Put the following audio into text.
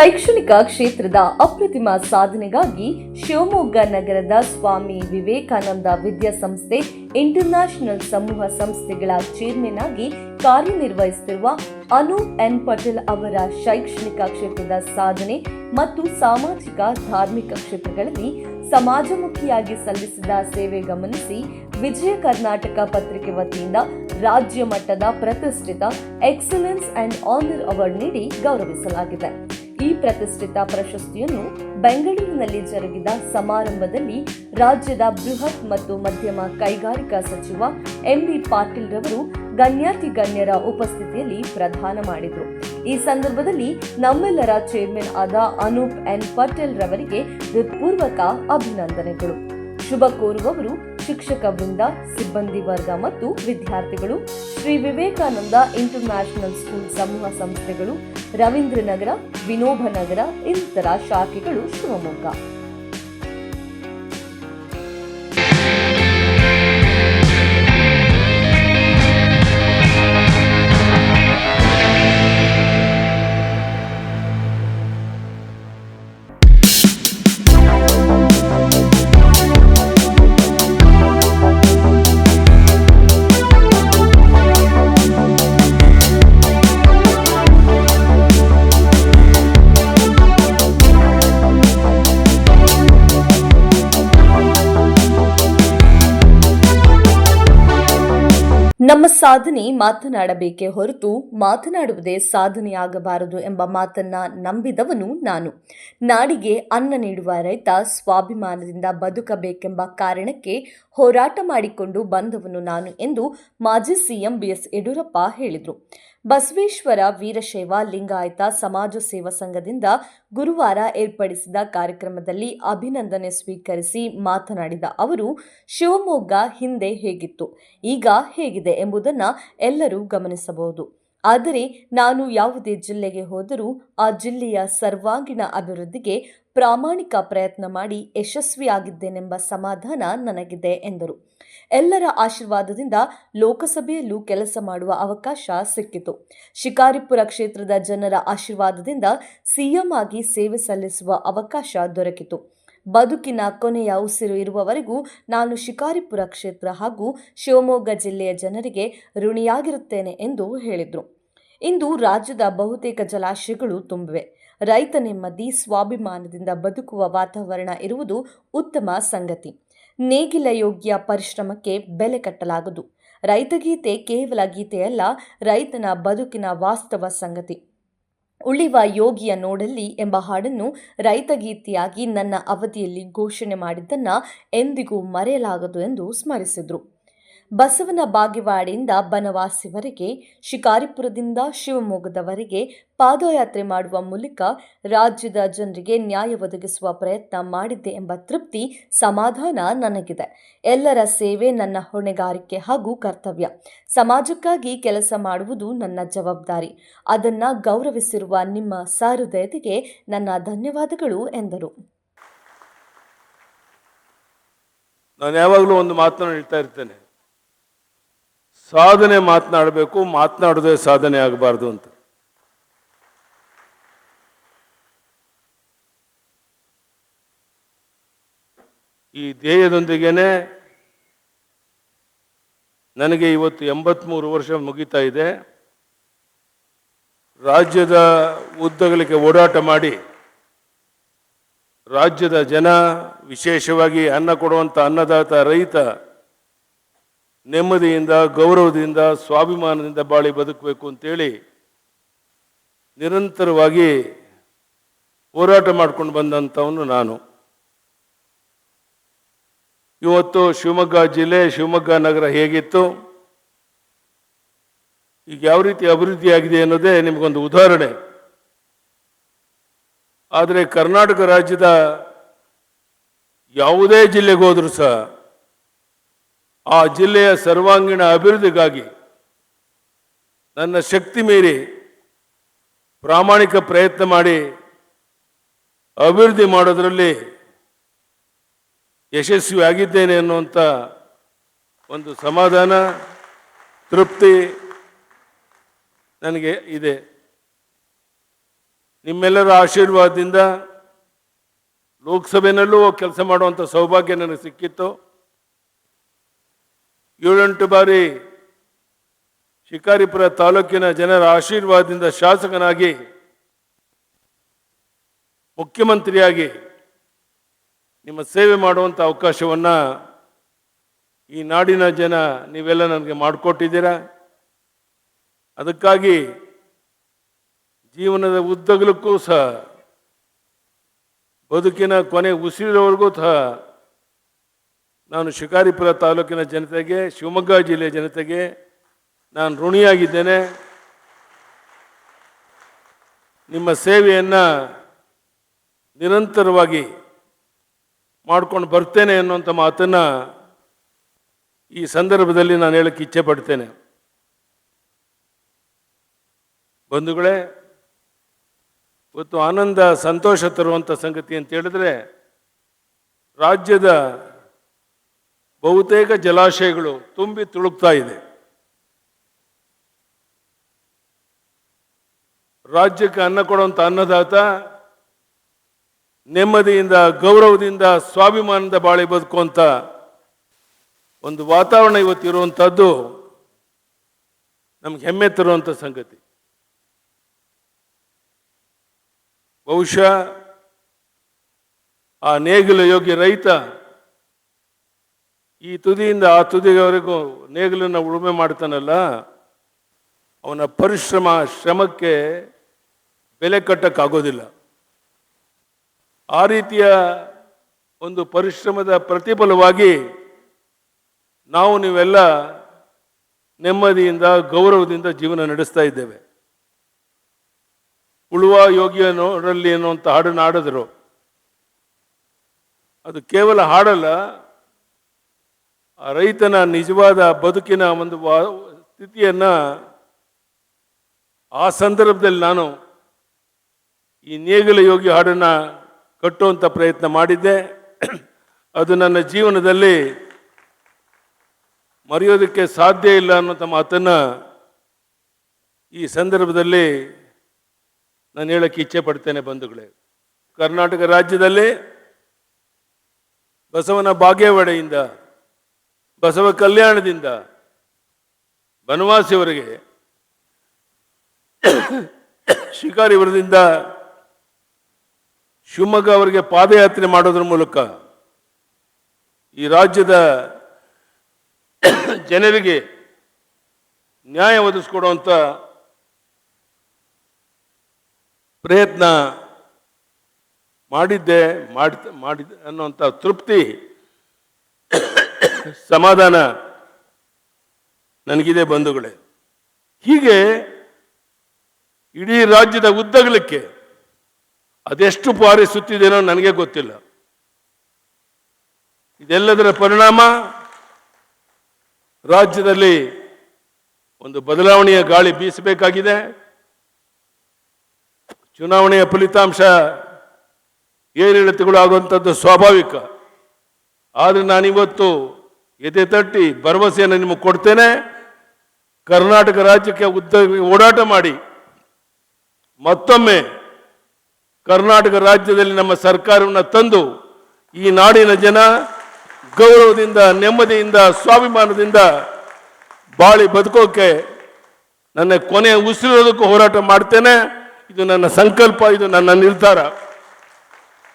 ಶೈಕ್ಷಣಿಕ ಕ್ಷೇತ್ರದ ಅಪ್ರತಿಮ ಸಾಧನೆಗಾಗಿ ಶಿವಮೊಗ್ಗ ನಗರದ ಸ್ವಾಮಿ ವಿವೇಕಾನಂದ ವಿದ್ಯಾಸಂಸ್ಥೆ ಇಂಟರ್ನ್ಯಾಷನಲ್ ಸಮೂಹ ಸಂಸ್ಥೆಗಳ ಚೇರ್ಮನ್ ಆಗಿ ಕಾರ್ಯನಿರ್ವಹಿಸುತ್ತಿರುವ ಅನೂಪ್ ಎನ್ ಪಟೇಲ್ ಅವರ ಶೈಕ್ಷಣಿಕ ಕ್ಷೇತ್ರದ ಸಾಧನೆ ಮತ್ತು ಸಾಮಾಜಿಕ ಧಾರ್ಮಿಕ ಕ್ಷೇತ್ರಗಳಲ್ಲಿ ಸಮಾಜಮುಖಿಯಾಗಿ ಸಲ್ಲಿಸಿದ ಸೇವೆ ಗಮನಿಸಿ ವಿಜಯ ಕರ್ನಾಟಕ ಪತ್ರಿಕೆ ವತಿಯಿಂದ ರಾಜ್ಯ ಮಟ್ಟದ ಪ್ರತಿಷ್ಠಿತ ಎಕ್ಸಲೆನ್ಸ್ ಅಂಡ್ ಆನರ್ ಅವಾರ್ಡ್ ನೀಡಿ ಗೌರವಿಸಲಾಗಿದೆ. ಈ ಪ್ರತಿಷ್ಠಿತ ಪ್ರಶಸ್ತಿಯನ್ನು ಬೆಂಗಳೂರಿನಲ್ಲಿ ಜರುಗಿದ ಸಮಾರಂಭದಲ್ಲಿ ರಾಜ್ಯದ ಬೃಹತ್ ಮತ್ತು ಮಧ್ಯಮ ಕೈಗಾರಿಕಾ ಸಚಿವ ಎಂಬಿ ಪಾಟೀಲ್ ರವರು ಗಣ್ಯಾತಿ ಗಣ್ಯರ ಉಪಸ್ಥಿತಿಯಲ್ಲಿ ಪ್ರದಾನ ಮಾಡಿದರು. ಈ ಸಂದರ್ಭದಲ್ಲಿ ನಮ್ಮೆಲ್ಲರ ಚೇರ್ಮನ್ ಆದ ಅನೂಪ್ ಎನ್. ಪಟೇಲ್ ರವರಿಗೆ ಹೃತ್ಪೂರ್ವಕ ಅಭಿನಂದನೆಗಳು. ಶುಭ ಕೋರುವವರು ಶಿಕ್ಷಕ ವೃಂದ, ಸಿಬ್ಬಂದಿ ವರ್ಗ ಮತ್ತು ವಿದ್ಯಾರ್ಥಿಗಳು, ಶ್ರೀ ವಿವೇಕಾನಂದ ಇಂಟರ್ನ್ಯಾಷನಲ್ ಸ್ಕೂಲ್ ಸಮೂಹ ಸಂಸ್ಥೆಗಳು, ರವೀಂದ್ರನಗರ ವಿನೋಬ ನಗರ ಇನ್ನಿತರ ಶಾಖೆಗಳು ಶಿವಮೊಗ್ಗ. ನಮ್ಮ ಸಾಧನೆ ಮಾತನಾಡಬೇಕೇ ಹೊರತು ಮಾತನಾಡುವುದೇ ಸಾಧನೆಯಾಗಬಾರದು ಎಂಬ ಮಾತನ್ನ ನಂಬಿದವನು ನಾನು. ನಾಡಿಗೆ ಅನ್ನ ನೀಡುವ ರೈತ ಸ್ವಾಭಿಮಾನದಿಂದ ಬದುಕಬೇಕೆಂಬ ಕಾರಣಕ್ಕೆ ಹೋರಾಟ ಮಾಡಿಕೊಂಡು ಬಂದವನು ನಾನು ಎಂದು ಮಾಜಿ ಸಿಎಂ ಬಿಎಸ್ ಯಡಿಯೂರಪ್ಪ ಹೇಳಿದರು. ಬಸವೇಶ್ವರ ವೀರಶೈವ ಲಿಂಗಾಯತ ಸಮಾಜ ಸೇವಾ ಸಂಘದಿಂದ ಗುರುವಾರ ಏರ್ಪಡಿಸಿದ ಕಾರ್ಯಕ್ರಮದಲ್ಲಿ ಅಭಿನಂದನೆ ಸ್ವೀಕರಿಸಿ ಮಾತನಾಡಿದ ಅವರು, ಶಿವಮೊಗ್ಗ ಹಿಂದೆ ಹೇಗಿತ್ತು, ಈಗ ಹೇಗಿದೆ ಎಂಬುದನ್ನು ಎಲ್ಲರೂ ಗಮನಿಸಬಹುದು. ಆದರೆ ನಾನು ಯಾವುದೇ ಜಿಲ್ಲೆಗೆ ಹೋದರೂ ಆ ಜಿಲ್ಲೆಯ ಸರ್ವಾಂಗೀಣ ಅಭಿವೃದ್ಧಿಗೆ ಪ್ರಾಮಾಣಿಕ ಪ್ರಯತ್ನ ಮಾಡಿ ಯಶಸ್ವಿಯಾಗಿದ್ದೇನೆಂಬ ಸಮಾಧಾನ ನನಗಿದೆ ಎಂದರು. ಎಲ್ಲರ ಆಶೀರ್ವಾದದಿಂದ ಲೋಕಸಭೆಯಲ್ಲೂ ಕೆಲಸ ಮಾಡುವ ಅವಕಾಶ ಸಿಕ್ಕಿತು. ಶಿಕಾರಿಪುರ ಕ್ಷೇತ್ರದ ಜನರ ಆಶೀರ್ವಾದದಿಂದ ಸಿಎಂ ಆಗಿ ಸೇವೆ ಸಲ್ಲಿಸುವ ಅವಕಾಶ ದೊರಕಿತು. ಬದುಕಿನ ಕೊನೆಯ ಉಸಿರು ಇರುವವರೆಗೂ ನಾನು ಶಿಕಾರಿಪುರ ಕ್ಷೇತ್ರ ಹಾಗೂ ಶಿವಮೊಗ್ಗ ಜಿಲ್ಲೆಯ ಜನರಿಗೆ ಋಣಿಯಾಗಿರುತ್ತೇನೆ ಎಂದು ಹೇಳಿದರು. ಇಂದು ರಾಜ್ಯದ ಬಹುತೇಕ ಜಲಾಶಯಗಳು ತುಂಬಿವೆ. ರೈತ ನೆಮ್ಮದಿ, ಸ್ವಾಭಿಮಾನದಿಂದ ಬದುಕುವ ವಾತಾವರಣ ಇರುವುದು ಉತ್ತಮ ಸಂಗತಿ. ನೇಗಿಲ ಯೋಗ್ಯ ಪರಿಶ್ರಮಕ್ಕೆ ಬೆಲೆ ಕಟ್ಟಲಾಗದು. ರೈತಗೀತೆ ಕೇವಲ ಗೀತೆಯಲ್ಲ, ರೈತನ ಬದುಕಿನ ವಾಸ್ತವ ಸಂಗತಿ. ಉಳಿವ ಯೋಗಿಯ ನೋಡಲ್ಲಿ ಎಂಬ ಹಾಡನ್ನು ರೈತಗೀತೆಯಾಗಿ ನನ್ನ ಅವಧಿಯಲ್ಲಿ ಘೋಷಣೆ ಮಾಡಿದ್ದನ್ನು ಎಂದಿಗೂ ಮರೆಯಲಾಗದು ಎಂದು ಸ್ಮರಿಸಿದರು. ಬಸವನ ಬಾಗಿವಾಡಿಯಿಂದ ಬನವಾಸಿವರೆಗೆ, ಶಿಕಾರಿಪುರದಿಂದ ಶಿವಮೊಗ್ಗದವರೆಗೆ ಪಾದಯಾತ್ರೆ ಮಾಡುವ ಮೂಲಕ ರಾಜ್ಯದ ಜನರಿಗೆ ನ್ಯಾಯ ಒದಗಿಸುವ ಪ್ರಯತ್ನ ಮಾಡಿದ್ದೆ ಎಂಬ ತೃಪ್ತಿ, ಸಮಾಧಾನ ನನಗಿದೆ. ಎಲ್ಲರ ಸೇವೆ ನನ್ನ ಹೊಣೆಗಾರಿಕೆ ಹಾಗೂ ಕರ್ತವ್ಯ. ಸಮಾಜಕ್ಕಾಗಿ ಕೆಲಸ ಮಾಡುವುದು ನನ್ನ ಜವಾಬ್ದಾರಿ. ಅದನ್ನು ಗೌರವಿಸಿರುವ ನಿಮ್ಮ ಸಹೃದಯತೆಗೆ ನನ್ನ ಧನ್ಯವಾದಗಳು ಎಂದರು. ನಾನು ಯಾವಾಗಲೂ ಒಂದು ಮಾತನ್ನು ಹೇಳ್ತಾ ಇರ್ತೇನೆ. ಸಾಧನೆ ಮಾತನಾಡಬೇಕು, ಮಾತನಾಡೋದೇ ಸಾಧನೆ ಆಗಬಾರ್ದು ಅಂತ. ಈ ಧ್ಯೇಯದೊಂದಿಗೇನೆ ನನಗೆ ಇವತ್ತು ಎಂಬತ್ಮೂರು ವರ್ಷ ಮುಗಿತಾ ಇದೆ. ರಾಜ್ಯದ ಉದ್ದಗಳಿಗೆ ಓಡಾಟ ಮಾಡಿ, ರಾಜ್ಯದ ಜನ ವಿಶೇಷವಾಗಿ ಅನ್ನ ಕೊಡುವಂಥ ಅನ್ನದಾತ ರೈತ ನೆಮ್ಮದಿಯಿಂದ, ಗೌರವದಿಂದ, ಸ್ವಾಭಿಮಾನದಿಂದ ಬಾಳಿ ಬದುಕಬೇಕು ಅಂತೇಳಿ ನಿರಂತರವಾಗಿ ಹೋರಾಟ ಮಾಡ್ಕೊಂಡು ಬಂದಂಥವನು ನಾನು. ಇವತ್ತು ಶಿವಮೊಗ್ಗ ಜಿಲ್ಲೆ, ಶಿವಮೊಗ್ಗ ನಗರ ಹೇಗಿತ್ತು? ಈಗ ಯಾವ ರೀತಿ ಅಭಿವೃದ್ಧಿಯಾಗಿದೆ ಅನ್ನೋದೇ ನಿಮಗೊಂದು ಉದಾಹರಣೆ. ಆದರೆ ಕರ್ನಾಟಕ ರಾಜ್ಯದ ಯಾವುದೇ ಜಿಲ್ಲೆಗೆ ಹೋದರೂ ಸಹ ಆ ಜಿಲ್ಲೆಯ ಸರ್ವಾಂಗೀಣ ಅಭಿವೃದ್ಧಿಗಾಗಿ ನನ್ನ ಶಕ್ತಿ ಮೀರಿ ಪ್ರಾಮಾಣಿಕ ಪ್ರಯತ್ನ ಮಾಡಿ ಅಭಿವೃದ್ಧಿ ಮಾಡೋದರಲ್ಲಿ ಯಶಸ್ವಿಯಾಗಿದ್ದೇನೆ ಅನ್ನುವಂಥ ಒಂದು ಸಮಾಧಾನ, ತೃಪ್ತಿ ನನಗೆ ಇದೆ. ನಿಮ್ಮೆಲ್ಲರ ಆಶೀರ್ವಾದದಿಂದ ಲೋಕಸಭೆಯಲ್ಲೂ ಕೆಲಸ ಮಾಡುವಂಥ ಸೌಭಾಗ್ಯ ನನಗೆ ಸಿಕ್ಕಿತ್ತು. ಏಳೆಂಟು ಬಾರಿ ಶಿಕಾರಿಪುರ ತಾಲೂಕಿನ ಜನರ ಆಶೀರ್ವಾದದಿಂದ ಶಾಸಕನಾಗಿ, ಮುಖ್ಯಮಂತ್ರಿಯಾಗಿ ನಿಮ್ಮ ಸೇವೆ ಮಾಡುವಂಥ ಅವಕಾಶವನ್ನು ಈ ನಾಡಿನ ಜನ ನೀವೆಲ್ಲ ನನಗೆ ಮಾಡಿಕೊಟ್ಟಿದ್ದೀರಾ? ಅದಕ್ಕಾಗಿ ಜೀವನದ ಉದ್ದಗಲಕ್ಕೂ ಸಹ, ಬದುಕಿನ ಕೊನೆ ಉಸಿರಿರೋವರೆಗೂ ಸಹ ನಾನು ಶಿಕಾರಿಪುರ ತಾಲೂಕಿನ ಜನತೆಗೆ, ಶಿವಮೊಗ್ಗ ಜಿಲ್ಲೆಯ ಜನತೆಗೆ ನಾನು ಋಣಿಯಾಗಿದ್ದೇನೆ. ನಿಮ್ಮ ಸೇವೆಯನ್ನು ನಿರಂತರವಾಗಿ ಮಾಡ್ಕೊಂಡು ಬರ್ತೇನೆ ಅನ್ನುವಂಥ ಮಾತನ್ನು ಈ ಸಂದರ್ಭದಲ್ಲಿ ನಾನು ಹೇಳಕ್ಕೆ ಇಚ್ಛೆ ಪಡ್ತೇನೆ. ಬಂಧುಗಳೇ, ಇವತ್ತು ಆನಂದ, ಸಂತೋಷ ತರುವಂಥ ಸಂಗತಿ ಅಂತ ಹೇಳಿದ್ರೆ ರಾಜ್ಯದ ಬಹುತೇಕ ಜಲಾಶಯಗಳು ತುಂಬಿ ತುಳುಕ್ತಾ ಇದೆ. ರಾಜ್ಯಕ್ಕೆ ಅನ್ನ ಕೊಡುವಂಥ ಅನ್ನದಾತ ನೆಮ್ಮದಿಯಿಂದ, ಗೌರವದಿಂದ, ಸ್ವಾಭಿಮಾನದ ಬಾಳಿ ಬದುಕುವಂಥ ಒಂದು ವಾತಾವರಣ ಇವತ್ತು ಇರುವಂಥದ್ದು ನಮ್ಗೆ ಹೆಮ್ಮೆ ತರುವಂಥ ಸಂಗತಿ. ಬಹುಶಃ ಆ ನೇಗಿಲ ಯೋಗ್ಯ ರೈತ ಈ ತುದಿಯಿಂದ ಆ ತುದಿಯವರೆಗೂ ನೇಗಿಲನ್ನು ಉಳುಮೆ ಮಾಡ್ತಾನಲ್ಲ, ಅವನ ಪರಿಶ್ರಮ, ಶ್ರಮಕ್ಕೆ ಬೆಲೆ ಕಟ್ಟಕ್ಕಾಗೋದಿಲ್ಲ. ಆ ರೀತಿಯ ಒಂದು ಪರಿಶ್ರಮದ ಪ್ರತಿಫಲವಾಗಿ ನಾವು ನೀವೆಲ್ಲ ನೆಮ್ಮದಿಯಿಂದ, ಗೌರವದಿಂದ ಜೀವನ ನಡೆಸ್ತಾ ಇದ್ದೇವೆ. ಉಳುವ ಯೋಗಿಯನೋರಲ್ಲಿ ಅನ್ನುವಂಥ ಹಾಡನ್ನು ಹಾಡಿದ್ರು. ಅದು ಕೇವಲ ಹಾಡಲ್ಲ ರೈತನ ನಿಜವಾದ ಬದುಕಿನ ಒಂದು ವಾ- ಸ್ಥಿತಿಯನ್ನ ಆ ಸಂದರ್ಭದಲ್ಲಿ ನಾನು ಈ ನೇಗಿಲ ಯೋಗಿ ಹಾಡನ್ನ ಕಟ್ಟುವಂಥ ಪ್ರಯತ್ನ ಮಾಡಿದ್ದೆ. ಅದು ನನ್ನ ಜೀವನದಲ್ಲಿ ಮರೆಯೋದಕ್ಕೆ ಸಾಧ್ಯ ಇಲ್ಲ ಅನ್ನೋಂಥ ಮಾತನ್ನು ಈ ಸಂದರ್ಭದಲ್ಲಿ ನಾನು ಹೇಳಕ್ಕೆ ಇಚ್ಛೆ ಪಡ್ತೇನೆ ಬಂಧುಗಳೇ. ಕರ್ನಾಟಕ ರಾಜ್ಯದಲ್ಲಿ ಬಸವನ ಬಾಗೇವಾಡೆಯಿಂದ ಬಸವ ಕಲ್ಯಾಣದಿಂದ ಬನವಾಸಿಯವರೆಗೆ ಶಿಕಾರಿವರದಿಂದ ಶಿವಮೊಗ್ಗ ಅವರಿಗೆ ಪಾದಯಾತ್ರೆ ಮಾಡೋದ್ರ ಮೂಲಕ ಈ ರಾಜ್ಯದ ಜನರಿಗೆ ನ್ಯಾಯ ಒದಗಿಸ್ಕೊಡುವಂಥ ಪ್ರಯತ್ನ ಮಾಡಿದ್ದೆ ಮಾಡಿ ಮಾಡಿದ್ದೆ ಅನ್ನುವಂಥ ತೃಪ್ತಿ ಸಮಾಧಾನ ನನಗಿದೆ ಬಂಧುಗಳೇ. ಹೀಗೆ ಇಡೀ ರಾಜ್ಯದ ಉದ್ದಗಲಕ್ಕೆ ಅದೆಷ್ಟು ಬಾರಿ ಸುತ್ತಿದೇನೋ ನನಗೆ ಗೊತ್ತಿಲ್ಲ. ಇದೆಲ್ಲದರ ಪರಿಣಾಮ ರಾಜ್ಯದಲ್ಲಿ ಒಂದು ಬದಲಾವಣೆಯ ಗಾಳಿ ಬೀಸಬೇಕಾಗಿದೆ. ಚುನಾವಣೆಯ ಫಲಿತಾಂಶ ಏರಿಳಿತಗಳು ಆಗುವಂಥದ್ದು ಸ್ವಾಭಾವಿಕ. ಆದರೆ ನಾನಿವತ್ತು ಎದೆ ತಟ್ಟಿ ಭರವಸೆಯನ್ನು ನಿಮಗೆ ಕೊಡ್ತೇನೆ. ಕರ್ನಾಟಕ ರಾಜ್ಯಕ್ಕೆ ಉದ್ದ, ಓಡಾಟ ಮಾಡಿ. ಮತ್ತೊಮ್ಮೆ ಕರ್ನಾಟಕ ರಾಜ್ಯದಲ್ಲಿ ನಮ್ಮ ಸರ್ಕಾರವನ್ನು ತಂದು ಈ ನಾಡಿನ ಜನ ಗೌರವದಿಂದ, ನೆಮ್ಮದಿಯಿಂದ, ಸ್ವಾಭಿಮಾನದಿಂದ ಬಾಳಿ ಬದುಕೋಕೆ ನನ್ನ ಕೊನೆ ಉಸಿರೋದಕ್ಕೂ ಹೋರಾಟ ಮಾಡ್ತೇನೆ. ಇದು ನನ್ನ ಸಂಕಲ್ಪ, ಇದು ನನ್ನ ನಿರ್ಧಾರ.